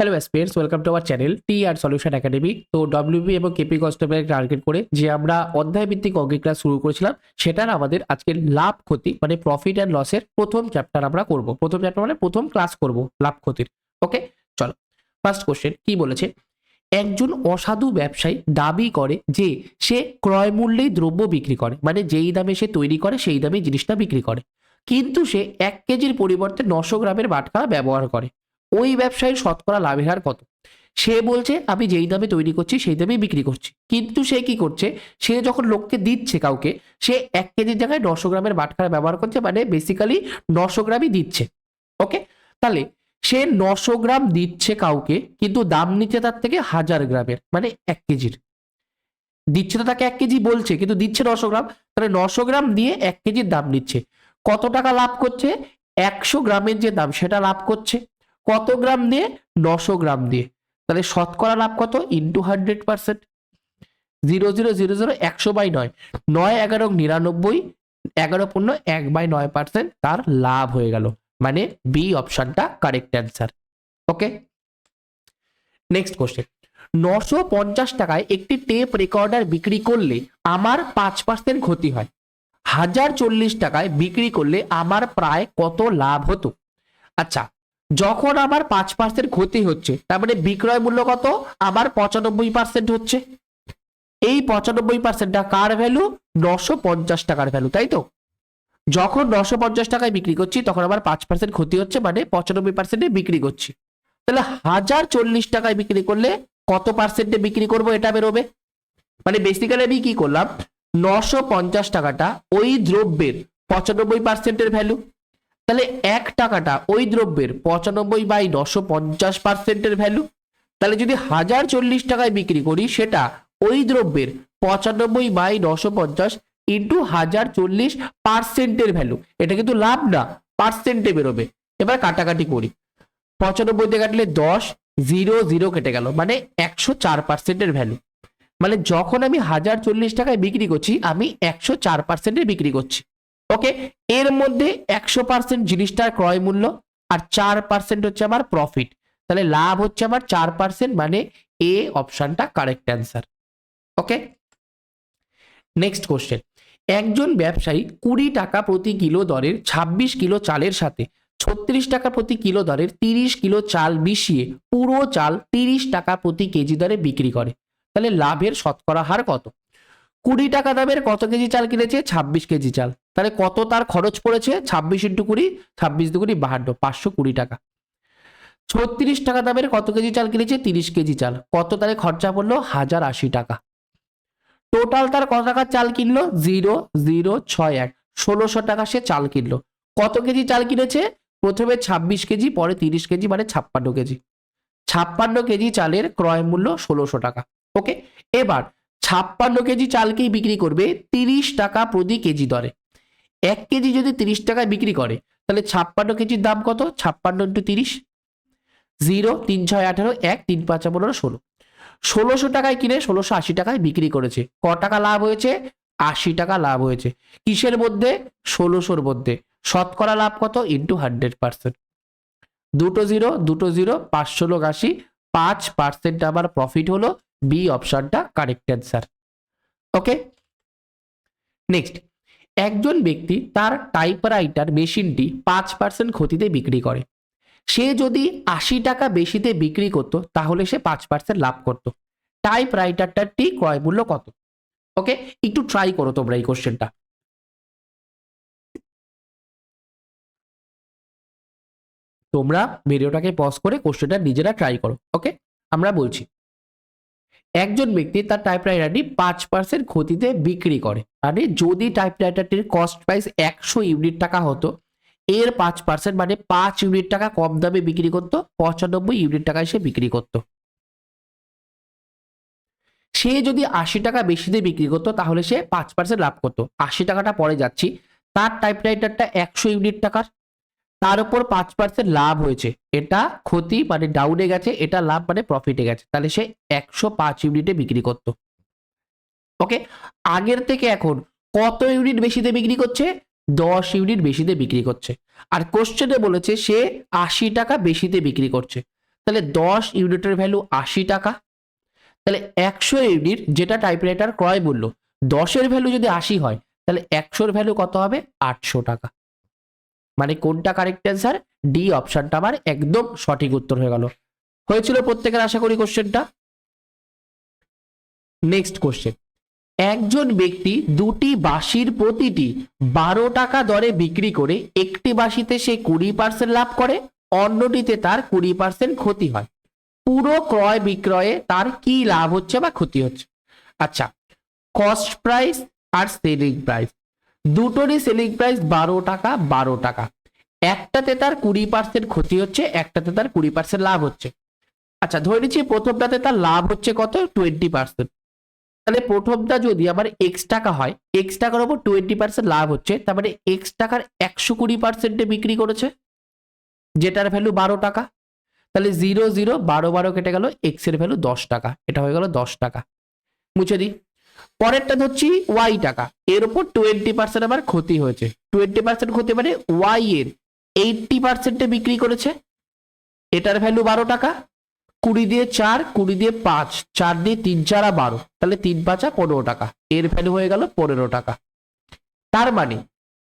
Hello spence welcome to our channel T R solution academy তো WB এবং KP constable target করে যে আমরা অধ্যায় ভিত্তিক অঙ্কের ক্লাস শুরু করেছিলাম, সেটার আমাদের আজকের লাভ ক্ষতি মানে প্রফিট অ্যান্ড লসের প্রথম চ্যাপ্টার আমরা করব। প্রথম চ্যাপ্টার মানে প্রথম ক্লাস করব লাভ ক্ষতির। ওকে চলো। ফার্স্ট কোশ্চেন কি বলেছে? একজন অসাধু ব্যবসায়ী দাবি করে যে সে ক্রয় মূল্যেই দ্রব্য বিক্রি করে মানে যেই দামে সে তৈরি করে, সেই দামে জিনিসটা বিক্রি করে। কিন্তু সে এক কেজির পরিবর্তে নশো গ্রামের বাটখারা ব্যবহার করে। ওই ব্যবসায়ীর শতকরা লাভের হার কত? সে বলছে, আমি যেই দামে তৈরি করছি, সেই দামেই বিক্রি করছি। কিন্তু সে কি করছে? সে যখন লোককে দিচ্ছে কাউকে, সে এক কেজির জায়গায় নশো গ্রামের বাটখারা ব্যবহার করছে মানে বেসিক্যালি নশো গ্রামই দিচ্ছে। ওকে? তাহলে সে নশো গ্রাম দিচ্ছে কাউকে, কিন্তু দাম নিচ্ছে তার থেকে হাজার গ্রামের মানে এক কেজির। দিচ্ছে তো তাকে এক কেজি বলছে, কিন্তু দিচ্ছে নশো গ্রাম। তাহলে নশো গ্রাম দিয়ে এক কেজির দাম নিচ্ছে। কত টাকা লাভ করছে? একশো গ্রামের যে দাম, সেটা লাভ করছে। কত গ্রাম দিয়ে? নশো গ্রাম দিয়ে। তাহলে শতকরা লাভ কত? Into hundred percent zero zero zero zero একশো বাই নয়। নয়, এগারো, নিরানব্বই, এগারো পূর্ণ এক বাই নয় পার্সেন্ট তার লাভ হয়ে গেল। মানে বি অপশনটা correct answer okay next question নশো পঞ্চাশ টাকায় একটি টেপ রেকর্ডার বিক্রি করলে আমার পাঁচ পার্সেন্ট ক্ষতি হয়। হাজার চল্লিশ টাকায় বিক্রি করলে আমার প্রায় কত লাভ হতো? আচ্ছা যখন আমার পাঁচ পার্সেন্ট ক্ষতি হচ্ছে, তার মানে বিক্রয় মূল্য কত? আমার পঁচানব্বই পার্সেন্ট হচ্ছে। এই পঁচানব্বই পার্সেন্টটা কার ভ্যালু নশো পঞ্চাশ টাকার ভ্যালু তাই তো? যখন নশো পঞ্চাশ টাকায় বিক্রি করছি, তখন আমার পাঁচ পার্সেন্ট ক্ষতি হচ্ছে মানে পঁচানব্বই পার্সেন্টে বিক্রি করছি। তাহলে হাজার চল্লিশ টাকায় বিক্রি করলে কত পার্সেন্টে বিক্রি করব এটা বেরোবে? মানে বেসিক্যালি আমি কি করলাম? নশো পঞ্চাশ টাকাটা ওই দ্রব্যের পঁচানব্বই পার্সেন্টের ভ্যালু তাহলে এক টাকাটা ওই দ্রব্যের পঁচানব্বই বাই নশো পঞ্চাশ পার্সেন্টের ভ্যালু তাহলে যদি হাজার চল্লিশ টাকায় বিক্রি করি, সেটা ওই দ্রব্যের পঁচানব্বই বাই নশো পঞ্চাশ ইন্টু হাজার চল্লিশ পার্সেন্টের ভ্যালু এটা কিন্তু লাভ না, পার্সেন্টে বেরোবে। এবার কাটাকাটি করি। পঁচানব্বই দিয়ে কাটলে দশ, জিরো জিরো কেটে গেল মানে একশো চার পার্সেন্টের ভ্যালু মানে যখন আমি হাজার চল্লিশ টাকায় বিক্রি করছি, আমি একশো চার পার্সেন্টে বিক্রি করছি। ওকে এর মধ্যে একশো পার্সেন্ট জিনিসটার ক্রয় মূল্য আর চার পার্সেন্ট হচ্ছে আমার প্রফিট তাহলে লাভ হচ্ছে আমার চার পার্সেন্ট মানে এ অপশনটা correct answer okay next question একজন ব্যবসায়ী কুড়ি টাকা প্রতি কিলো দরের ছাব্বিশ কিলো চালের সাথে ছত্রিশ টাকা প্রতি কিলো দরের তিরিশ কিলো চাল মিশিয়ে পুরো চাল তিরিশ টাকা প্রতি কেজি দরে বিক্রি করে। তাহলে লাভের শতকরা হার কত? কুড়ি টাকা দামের কত কেজি চাল কিনেছে? ছাব্বিশ কেজি চাল। তাহলে কত তার খরচ পড়েছে? ছাব্বিশ ইন্টু কুড়ি, ছাব্বিশ দু কুড়ি বাহান্ন, পাঁচশো কুড়ি টাকা। ছত্রিশ টাকা দামের কত কেজি চাল কিনেছে? তিরিশ কেজি চাল। কত তারে খরচা পড়ল? হাজার আশি টাকা। টোটাল তার কত টাকার চাল কিনলো? জিরো জিরো, ছয়, এক। ষোলোশো টাকা সে চাল কিনলো। কত কেজি চাল কিনেছে? প্রথমে ছাব্বিশ কেজি, পরে তিরিশ কেজি মানে ছাপ্পান্ন কেজি। ছাপ্পান্ন কেজি চালের ক্রয় মূল্য ষোলোশো টাকা। ওকে? এবার ছাপ্পান্ন কেজি চালকেই বিক্রি করবে তিরিশ টাকা প্রতি কেজি দরে। এক কেজি যদি তিরিশ টাকায় বিক্রি করে, তাহলে ছাপ্পান্ন কেজির দাম কত? ছাপ্পান্ন ইন্টু তিরিশ। জিরো, তিন, ছয়, আঠারো, এক, তিন, পাঁচ পনেরো, ষোলো। ষোলোশো টাকায় কিনে ষোলোশো আশি টাকায় বিক্রি করেছে। ক টাকা লাভ হয়েছে? আশি টাকা লাভ হয়েছে। কিসের মধ্যে? ষোলোশোর মধ্যে। শতকরা লাভ কত? Into hundred percent. দুটো জিরো দুটো জিরো, পাঁচশো লোক আশি, পাঁচ পার্সেন্ট আমার প্রফিট হলো বি অপশনটা কারেক্ট অ্যান্সার ওকে নেক্সট একজন ব্যক্তি তার টাইপরাইটার মেশিনটি পাঁচ পার্সেন্ট ক্ষতিতে বিক্রি করে। সে যদি আশি টাকা বেশিতে বিক্রি করতো, তাহলে সে পাঁচ পার্সেন্ট লাভ করতো। টাইপ রাইটারটারটি ক্রয় মূল্য কত? ওকে একটু ট্রাই করো তোমরা এই কোশ্চেনটা তোমরা ভিডিওটাকে পজ করে কোশ্চেনটা নিজেরা ট্রাই করো। ওকে আমরা বলছি একজন ব্যক্তি তার টাইপরাইটারটি পাঁচ পার্সেন্ট ক্ষতিতে বিক্রি করে। মানে যদি টাইপরাইটারটির কস্ট প্রাইস একশো ইউনিট টাকা হতো, এর পাঁচ পার্সেন্ট মানে পাঁচ ইউনিট টাকা কম দামে বিক্রি করতো, পঁচানব্বই ইউনিট টাকায় সে বিক্রি করতো। সে যদি আশি টাকা বেশিতে বিক্রি করতো, তাহলে সে পাঁচ পার্সেন্ট লাভ করতো। আশি টাকাটা পরে যাচ্ছি, তার টাইপরাইটারটা একশো ইউনিট টাকার তার উপর পাঁচ পার্সেন্ট লাভ হয়েছে। এটা ক্ষতি মানে ডাউনে গেছে, এটা লাভ মানে প্রফিটে গেছে। তাহলে সে একশো পাঁচ ইউনিটে বিক্রি করতো। ওকে আগের থেকে এখন কত ইউনিট বেশিতে বিক্রি করছে? দশ ইউনিট বেশিতে বিক্রি করছে। আর কোশ্চেনে বলেছে সে আশি টাকা বেশিতে বিক্রি করছে। তাহলে দশ ইউনিটের ভ্যালু আশি টাকা। তাহলে একশো ইউনিট যেটা টাইপরাইটার ক্রয় মূল্য, দশের ভ্যালু যদি আশি হয়, তাহলে একশোর ভ্যালু কত হবে? আটশো টাকা। মানে কোনটা কারেক্ট অ্যান্সার ডি অপশনটা আমার একদম সঠিক উত্তর হয়ে গেল। হয়েছিল প্রত্যেকের আশা করি কোশ্চেনটা নেক্সট কোশ্চেন একজন ব্যক্তি দুটি বাঁশির প্রতিটি বারো টাকা দরে বিক্রি করে একটি বাঁশিতে সে কুড়ি পার্সেন্ট লাভ করে, অন্যটিতে তার কুড়ি পার্সেন্ট ক্ষতি হয়। পুরো ক্রয় বিক্রয়ে তার কি লাভ হচ্ছে বা ক্ষতি হচ্ছে? আচ্ছা কস্ট প্রাইস আর সেলিং প্রাইস দুটোরই সেলিং প্রাইস বারো টাকা বারো টাকা। একটাতে তার কুড়ি পার্সেন্ট ক্ষতি হচ্ছে, একটাতে তার কুড়ি পার্সেন্ট লাভ হচ্ছে। আচ্ছা ধরে নিচ্ছি প্রথমটাতে তার লাভ হচ্ছে কত? টোয়েন্টি পার্সেন্ট তাহলে প্রথমটা যদি আমার এক্স টাকা হয় এক্স টাকার ওপর টোয়েন্টি পার্সেন্ট লাভ হচ্ছে, তার মানে এক্স টাকার একশো কুড়ি পার্সেন্টে বিক্রি করেছে, যেটার ভ্যালু বারো টাকা। তাহলে জিরো জিরো বারো বারো কেটে গেল এক্সের ভ্যালু দশ টাকা, এটা হয়ে গেল দশ টাকা। মুছে দিই। পরেরটা ধরছি ওয়াই টাকা। এর উপর টোয়েন্টি পার্সেন্ট আমার ক্ষতি হয়েছে। টোয়েন্টি পার্সেন্ট ক্ষতি মানে ওয়াই এর এইটটি পার্সেন্টে বিক্রি করেছে। এটার ভ্যালু বারো টাকা। কুড়ি দিয়ে চার, কুড়ি দিয়ে পাঁচ, চার দিয়ে তিন, চারা বারো। তাহলে তিন, পাঁচা পনেরো টাকা। এর ভ্যালু হয়ে গেল পনেরো টাকা। তার মানে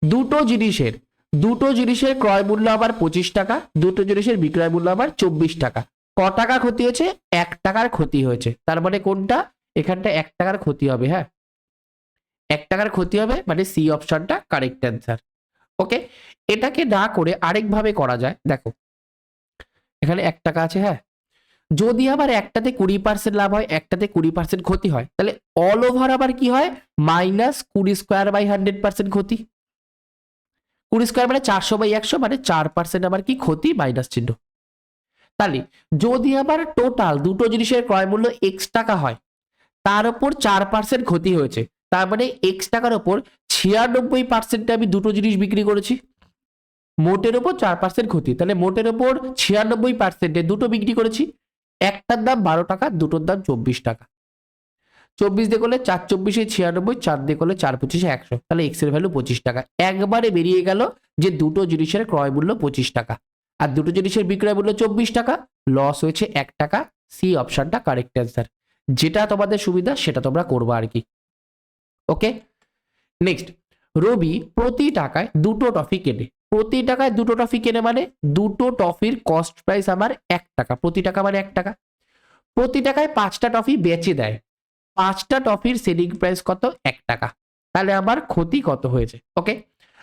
দুটো জিনিসের দুটো জিনিসের ক্রয় মূল্য আবার পঁচিশ টাকা, দুটো জিনিসের বিক্রয় মূল্য আবার চব্বিশ টাকা। ক টাকা ক্ষতি হয়েছে? এক টাকার ক্ষতি হয়েছে। তার মানে কোনটা? এখানটা এক টাকার ক্ষতি হবে হ্যাঁ? এক টাকার ক্ষতি হবে মানে সি অপশনটা কারেক্ট অ্যান্সার ওকে এটাকে না করে আরেকভাবে করা যায়, দেখো। এখানে এক টাকা আছে হ্যাঁ? যদি আবার একটাতে কুড়ি পার্সেন্ট লাভ হয়, একটাতে কুড়ি পার্সেন্ট ক্ষতি হয়, তাহলে অল ওভার আবার কি হয়? মাইনাস কুড়ি স্কোয়ার বাই হান্ড্রেড পার্সেন্ট ক্ষতি। কুড়ি স্কোয়ার মানে চারশো বাই একশো মানে চার পার্সেন্ট আবার কি ক্ষতি? মাইনাস চিহ্ন। তাহলে যদি আবার টোটাল দুটো জিনিসের ক্রয় মূল্য এক্স টাকা হয় তার উপর চার পার্সেন্ট ক্ষতি হয়েছে। তার মানে এক্স টাকার ওপর ছিয়ানব্বই পার্সেন্টে আমি দুটো জিনিস বিক্রি করেছি। মোটের ওপর চার পার্সেন্ট ক্ষতি। তাহলে মোটের ওপর ছিয়ানব্বই পার্সেন্টে দুটো বিক্রি করেছি। একটার দাম বারো টাকা, দুটোর দাম চব্বিশ টাকা। চব্বিশ দিয়ে করলে চার চব্বিশে ছিয়ানব্বই, চার দিয়ে করলে চার পঁচিশে একশো। তাহলে এক্সের ভ্যালু পঁচিশ টাকা। একবারে বেরিয়ে গেল যে দুটো জিনিসের ক্রয় মূল্য পঁচিশ টাকা। আর দুটো জিনিসের বিক্রয় মূল্য চব্বিশ টাকা। লস হয়েছে এক টাকা। সি অপশনটা কারেক্ট অ্যান্সার যেটা তোমাদের সুবিধা, সেটা তোমরা করব আর কি। ওকে নেক্সট রবি প্রতি টাকায় দুটো টফি কেনে। প্রতি টাকায় দুটো টফি কেনে মানে দুটো টফির কস্ট প্রাইস আমার এক টাকা। প্রতি টাকা মানে এক টাকা। প্রতি টাকায় পাঁচটা টফি বেচে দেয়। পাঁচটা টফির সেলিং প্রাইস কত? এক টাকা। তাহলে আমার ক্ষতি কত হয়েছে? ওকে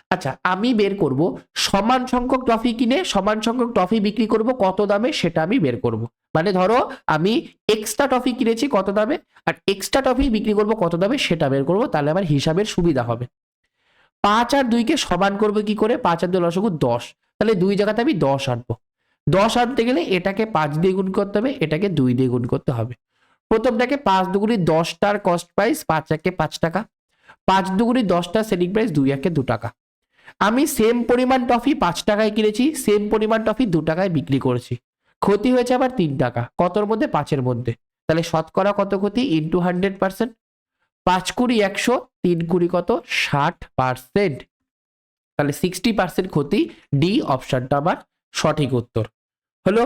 আচ্ছা আমি বের করব সমান সংখ্যক টফি কিনে সমান সংখ্যক টফি বিক্রি করব, কত দামে সেটা আমি বের করব। মানে ধরো আমি এক্সট্রা টফি কিনেছি কত দামে? আর এক্সট্রা টফি বিক্রি করব কত দামে সেটা বের করব, তাহলে আমার হিসাবের সুবিধা হবে। পাঁচ আর দুইকে সমান করব কি করে? পাঁচ আর দুই লসগু দশ। তাহলে দুই জায়গাতে আমি দশ আনব। দশ আনতে গেলে এটাকে পাঁচ দিয়ে গুণ করতে হবে, এটাকে দুই দিয়ে গুণ করতে হবে। প্রথমটাকে পাঁচ দুগুণি দশটার কস্ট প্রাইস পাঁচ একে পাঁচ টাকা। পাঁচ দুগুণি দশটা সেলিং প্রাইস দুই একে দু টাকা। আমি সেম পরিমাণ টফি পাঁচ টাকায় কিনেছি সেম পরিমাণ টফি দু টাকায় বিক্রি করেছি। ক্ষতি হয়েছে আবার তিন টাকা। কতর মধ্যে? পাঁচের মধ্যে। তাহলে শতকরা কত ক্ষতি? ইন্টু হান্ড্রেড পার্সেন্ট পাঁচ কুড়ি একশো, তিন কুড়ি কত? ষাট পার্সেন্ট তাহলে সিক্সটি পার্সেন্ট ক্ষতি। ডি অপশনটা আমার সঠিক উত্তর। হলো?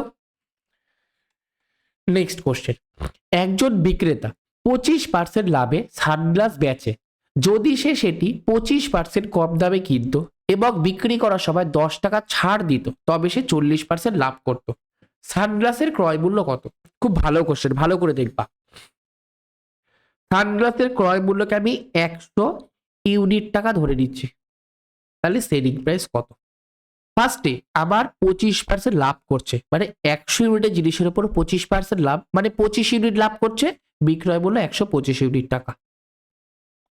নেক্সট কোশ্চেন একজন বিক্রেতা পঁচিশ পার্সেন্ট লাভে সানগ্লাস বেচে। যদি সে সেটি পঁচিশ পার্সেন্ট কম দামে কিনত এবং বিক্রি করার সময় দশ টাকা ছাড় দিত, তবে সে চল্লিশ পার্সেন্ট লাভ করত। সানগ্লাসের ক্রয় মূল্য কত? খুব ভালো কোশ্চেন ভালো করে দেখবা। সানগ্লাসের ক্রয় মূল্যকে আমি একশো ইউনিট টাকা ধরে নিচ্ছি। তাহলে সেলিং প্রাইস কত? ফার্স্টে আমার পঁচিশ পার্সেন্ট লাভ করছে মানে একশো ইউনিটের জিনিসের উপর পঁচিশ পার্সেন্ট লাভ মানে পঁচিশ ইউনিট লাভ করছে, বিক্রয় মূল্য একশো পঁচিশ ইউনিট টাকা।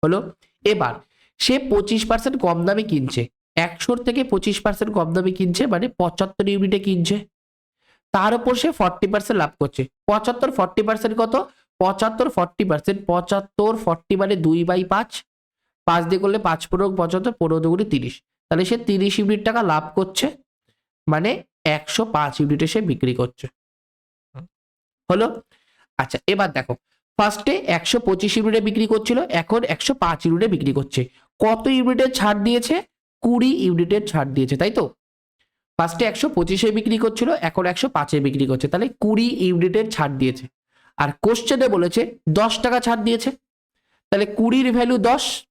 হলো, এবার সে পঁচিশ পার্সেন্ট কম দামে কিনছে, একশোর থেকে পঁচিশ পার্সেন্ট কম দামে কিনছে মানে পঁচাত্তর ইউনিটে কিনছে। তার উপর সে ফর্টি পার্সেন্ট লাভ করছে। পঁচাত্তর ফর্টি পার্সেন্ট কত? পঁচাত্তর ফর্টি পার্সেন্ট পঁচাত্তর ফর্টি মানে দুই বাই পাঁচ। পাঁচ দিয়ে করলে পাঁচ পনেরো পঁচাত্তর, পনেরো দুগুণে তিরিশ। তাহলে সে তিরিশ ইউনিট টাকা লাভ করছে মানে একশো পাঁচ ইউনিটে সে বিক্রি করছে। হলো? আচ্ছা এবার দেখো। ফার্স্টে একশো পঁচিশ ইউনিটে বিক্রি করছিল, এখন একশো পাঁচ ইউনিটে বিক্রি করছে। কত ইউনিটের ছাড় দিয়েছে? কুড়ি ইউনিটের ছাড় দিয়েছে, তাই তো? ফার্স্টে একশো পঁচিশে বিক্রি করছিল, এখন একশো পাঁচে বিক্রি করছে। তাহলে কুড়ি ইউনিটের ছাড় দিয়েছে। আর কোশ্চেনে বলেছে, দশ টাকা ছাড় দিয়েছে। তাহলে কুড়ির ভ্যালু দশ,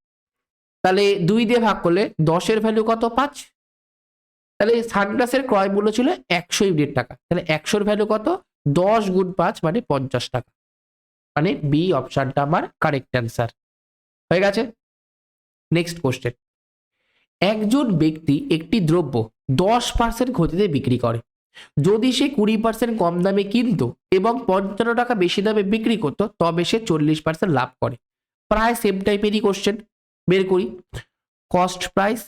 তাহলে দুই দিয়ে ভাগ করলে দশের ভ্যালু কত? পাঁচ। তাহলে সানগ্লাসের ক্রয় মূল্য ছিল একশো ইউনিট টাকা। তাহলে একশোর ভ্যালু কত? দশ গুণ পাঁচ মানে পঞ্চাশ টাকা। মানে বি অপশানটা আমার কারেক্ট অ্যান্সার হয়ে গেছে? নেক্সট কোশ্চেন একজন ব্যক্তি একটি দ্রব্য দশ পার্সেন্ট ক্ষতিতে বিক্রি করে। যদি সে কুড়ি পার্সেন্ট কম দামে কিনতো এবং পঞ্চান্ন টাকা বেশি দামে বিক্রি করতো, তবে সে চল্লিশ পার্সেন্ট লাভ করে। প্রায় সেম টাইপেরই কোশ্চেন বের করি। কস্ট প্রাইস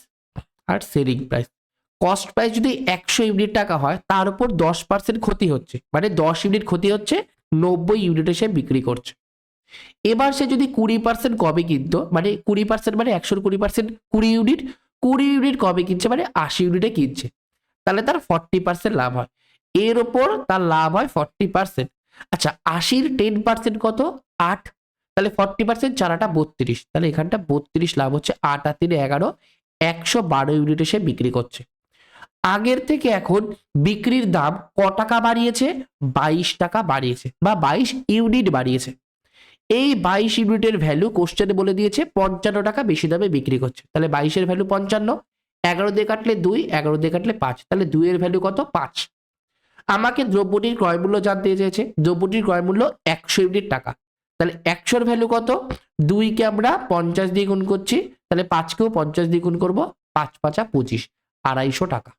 আর সেলিং প্রাইস কস্ট প্রাইস যদি একশো ইউনিট টাকা হয়, তার উপর দশ পার্সেন্ট ক্ষতি হচ্ছে। মানে দশ ইউনিট ক্ষতি হচ্ছে, নব্বই ইউনিটে সে বিক্রি করছে। এবার সে যদি কুড়ি পার্সেন্ট কবে কিনতো মানে কুড়ি পার্সেন্ট মানে একশোর কুড়ি পার্সেন্ট কুড়ি ইউনিট কুড়ি ইউনিট কবে কিনছে? মানে আশি ইউনিটে কিনছে। তাহলে তার ফর্টি পার্সেন্ট লাভ হয়। এর ওপর তার লাভ হয় ফর্টি পার্সেন্ট আচ্ছা আশির টেন পার্সেন্ট কত? আট। তাহলে ফর্টি পার্সেন্ট চারাটা বত্রিশ। তাহলে এখানটা বত্রিশ লাভ হচ্ছে আট আর তিনে এগারো। একশো বারো ইউনিটে সে বিক্রি করছে। আগের থেকে এখন বিক্রির দাম ক টাকা বাড়িয়েছে? বাইশ টাকা বাড়িয়েছে বা বাইশ ইউনিট বাড়িয়েছে। এই বাইশ ইউনিটের ভ্যালু কোশ্চেনে বলে দিয়েছে, পঞ্চান্ন টাকা বেশি দামে বিক্রি করছে। তাহলে বাইশের ভ্যালু পঞ্চান্ন, এগারো দিয়ে কাটলে দুই, এগারো দিয়ে কাটলে পাঁচ, তাহলে দুইয়ের ভ্যালু কত? পাঁচ। আমাকে দ্রব্যটির ক্রয় মূল্য জানতে চেয়েছে, দ্রব্যটির ক্রয় মূল্য একশো ইউনিট টাকা। তাহলে একশোর ভ্যালু কত? দুইকে আমরা পঞ্চাশ দিয়ে গুণ করছি, তাহলে পাঁচকেও পঞ্চাশ দিয়ে গুণ করব, পাঁচ পাঁচা পঁচিশ, আড়াইশো টাকা।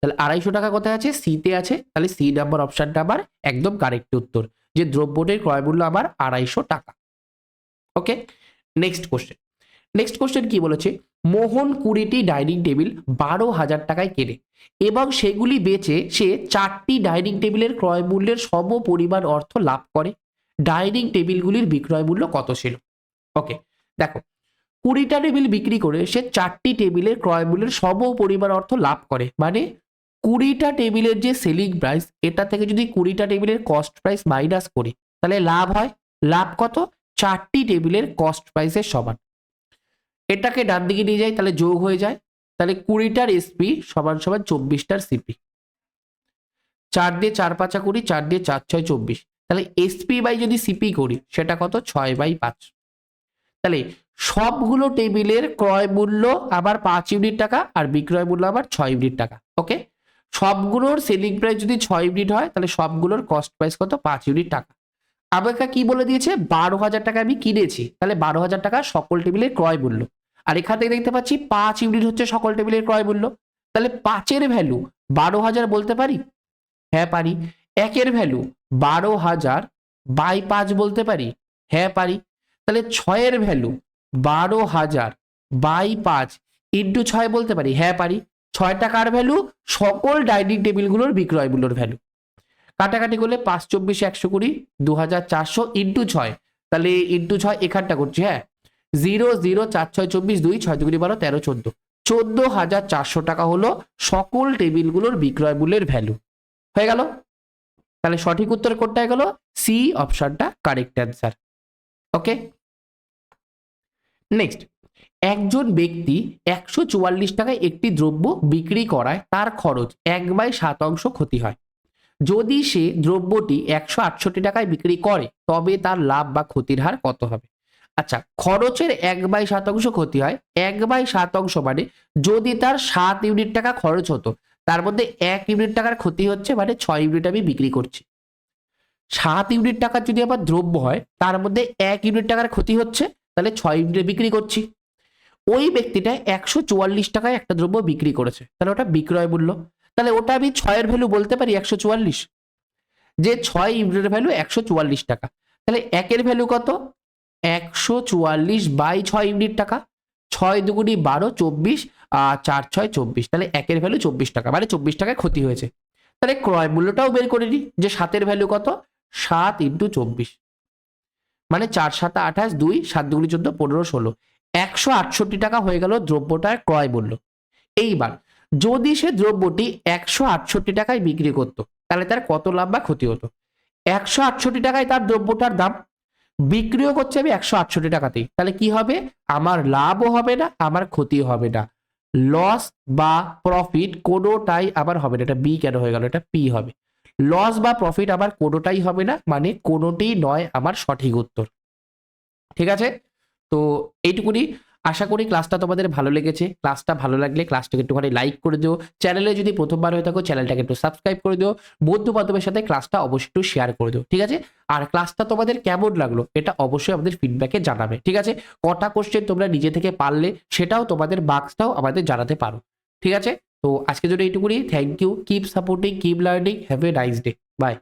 তাহলে আড়াইশো টাকা কোথায় আছে? সিতে আছে। তাহলে সি নাম্বার অপশনটা আমার একদম কারেক্ট উত্তর। যে দ্রব্যটির ক্রয় মূল্য আমার আড়াইশো টাকা। Okay next question next question কি বলেছে? মোহন কুড়িটি ডাইনিং টেবিল বারো হাজার টাকায় কেনে এবং সেগুলি বেচে সে চারটি ডাইনিং টেবিলের ক্রয় মূল্যের সম পরিমাণ অর্থ লাভ করে। ডাইনিং টেবিলগুলির বিক্রয় মূল্য কত ছিল? ওকে, দেখো, কুড়িটা টেবিল বিক্রি করে সে চারটি টেবিলের ক্রয় মূল্যের সম পরিমাণ অর্থ লাভ করে। মানে কুড়িটা টেবিলের যে সেলিং প্রাইস এটা থেকে যদি কুড়িটা টেবিলের কস্ট প্রাইস মাইনাস করি, তাহলে লাভ হয়, লাভ কত? চারটি টেবিলের কস্ট প্রাইসের সমান। এটাকে ডান দিকে নিয়ে যাই, তাহলে যোগ হয়ে যায়, তাহলে কুড়িটার এসপি সমান সমান চব্বিশটার সিপি চার দিয়ে চার পাঁচা করি চার দিয়ে চার ছয় চব্বিশ। তাহলে এসপি বাই যদি সিপি করি, সেটা কত? ছয় বাই পাঁচ। তাহলে সবগুলো টেবিলের ক্রয় মূল্য আবার পাঁচ ইউনিট টাকা আর বিক্রয় মূল্য আবার ছয় ইউনিট টাকা ওকে সবগুলোর সেলিং প্রাইস যদি ছয় ইউনিট হয়, তাহলে সবগুলোর কস্ট প্রাইস কত? পাঁচ ইউনিট টাকা। আমাকে কি বলে দিয়েছে? বারো হাজার টাকা আমি কিনেছি, তাহলে বারো হাজার টাকা সকল টেবিলের ক্রয় মূল্য। আর এখান থেকে দেখতে পাচ্ছি পাঁচ ইউনিট হচ্ছে সকল টেবিলের ক্রয় মূল্য। তাহলে পাঁচের ভ্যালু বারো হাজার বলতে পারি? হ্যাঁ পারি। একের ভ্যালু বারো হাজার বাই পাঁচ বলতে পারি? হ্যাঁ পারি। তাহলে ছয়ের ভ্যালু বারো হাজার বাই পাঁচ ইন্টু ছয় বলতে পারি? হ্যাঁ পারি। ছয় টাকার ভ্যালু সকল ডাইনিং টেবিলগুলোর বিক্রয়গুলোর ভ্যালু কাটাকাটি করলে পাঁচ, চব্বিশ, একশো কুড়ি দু হাজার চারশো ইন্টু ছয়। তাহলে ইন্টু ছয় এখানটা করছি হ্যাঁ? জিরো জিরো, চার, ছয়, চব্বিশ, দুই, ছয় দুগুলি বারো, তেরো, চোদ্দ। চোদ্দ হাজার চারশো টাকা হলো সকল টেবিলগুলোর বিক্রয় মূল্যের ভ্যালু হয়ে গেল? তাহলে সঠিক উত্তর কোনটা গেল? সি অপশনটা কারেক্ট অ্যান্সার ওকে নেক্সট একজন ব্যক্তি একশো চুয়াল্লিশ টাকায় একটি দ্রব্য বিক্রি করায়, তার খরচ এক বাই সাত অংশ ক্ষতি হয়। যদি সে দ্রব্যটি একশো আটষট্টি টাকায় বিক্রি করে, তবে তার লাভ বা ক্ষতির হার কত হবে? আচ্ছা খরচের এক বাই শতাংশ ক্ষতি হয়। এক বাই শতাংশ মানে যদি তার সাত ইউনিট টাকা খরচ হতো, তার মধ্যে এক ইউনিট টাকার ক্ষতি হচ্ছে মানে ছয় ইউনিট আমি বিক্রি করছি। সাত ইউনিট টাকার যদি আবার দ্রব্য হয়, তার মধ্যে এক ইউনিট টাকার ক্ষতি হচ্ছে, তাহলে ছয় ইউনিটে বিক্রি করছি। ওই ব্যক্তিটা একশো চুয়াল্লিশ টাকায় একটা দ্রব্য বিক্রি করেছে। তাহলে ওটা বিক্রয় মূল্য। তাহলে ওটা আমি ছয়ের ভ্যালু বলতে পারি একশো চুয়াল্লিশ। যে ছয় ইউনিটের ভ্যালু একশো চুয়াল্লিশ টাকা। তাহলে একের ভ্যালু কত? একশো চুয়াল্লিশ বাই ছয় ইউনিট টাকা। ছয় দুগুনি বারো চব্বিশ আর চার ছয় চব্বিশ। তাহলে একের ভ্যালু চব্বিশ টাকা। মানে চব্বিশ টাকায় ক্ষতি হয়েছে। তাহলে ক্রয় মূল্যটাও বের করে নিই। যে সাতের ভ্যালু কত? সাত ইন্টু চব্বিশ। মানে চার সাত আঠাশ দুই, সাত দুগুনি চোদ্দ, পনেরো, ষোলো। একশো আটষট্টি টাকা হয়ে গেল দ্রব্যটার ক্রয় মূল্য। এইবার, যদি সে দ্রব্যটি একশো আটষট্টি টাকায় বিক্রি করতো, তাহলে তার কত লাভ বা ক্ষতি হতো? একশো আটষট্টি টাকায় তার দ্রব্যটার দাম, বিক্রিও করছে আমি একশো আটষট্টি টাকাতেই। তাহলে কি হবে? আমার লাভও হবে না, আমার ক্ষতিও হবে না। লস বা প্রফিট কোনোটাই আবার হবে না। এটা বি কেন হয়ে গেল? এটা পি হবে। লস বা প্রফিট আবার কোনোটাই হবে না মানে কোনোটি নয়, আমার সঠিক উত্তর। ঠিক আছে? তো এইটুকুনি। আশা করি ক্লাসটা তোমাদের ভালো লেগেছে। ক্লাসটা ভালো লাগলে ক্লাসটাকে একটুখানি লাইক করে দিও। চ্যানেলে যদি প্রথমবার হয়ে থাকো চ্যানেলটাকে একটু সাবস্ক্রাইব করে দিও। বন্ধু বান্ধবের সাথে ক্লাসটা অবশ্যই একটু শেয়ার করে দিও, ঠিক আছে? আর ক্লাসটা তোমাদের কেমন লাগল, এটা অবশ্যই আমাদের ফিডব্যাকে জানাবে, ঠিক আছে? কটা কোশ্চেন তোমরা নিজে থেকে পারলে, সেটাও তোমাদের মার্কসটাও আমাদের জানাতে পারো, ঠিক আছে? তো আজকে জন্য এইটুকুনি। Thank you keep supporting keep learning have a nice day bye